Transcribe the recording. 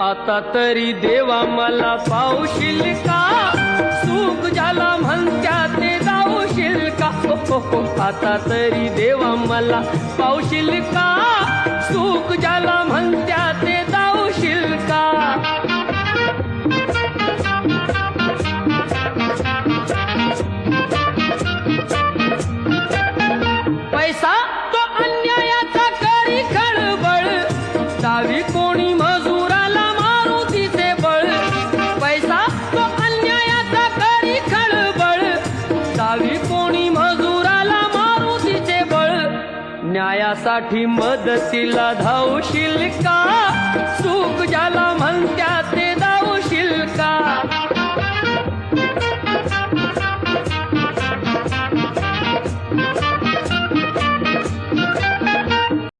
आता तरी देवा मला पावशील का? सुख झाला म्हणत्या ते जाऊशील का? हो, हो, हो. आता तरी देवा मला पावशील का? सुख झाला म्हणत्या ते जाऊशील का? पैसा तो अन्यायाचा करी खळबळ. दावी कोणी मजूर न्यायासाठी मदतीला धावशील का? सुख ज्याला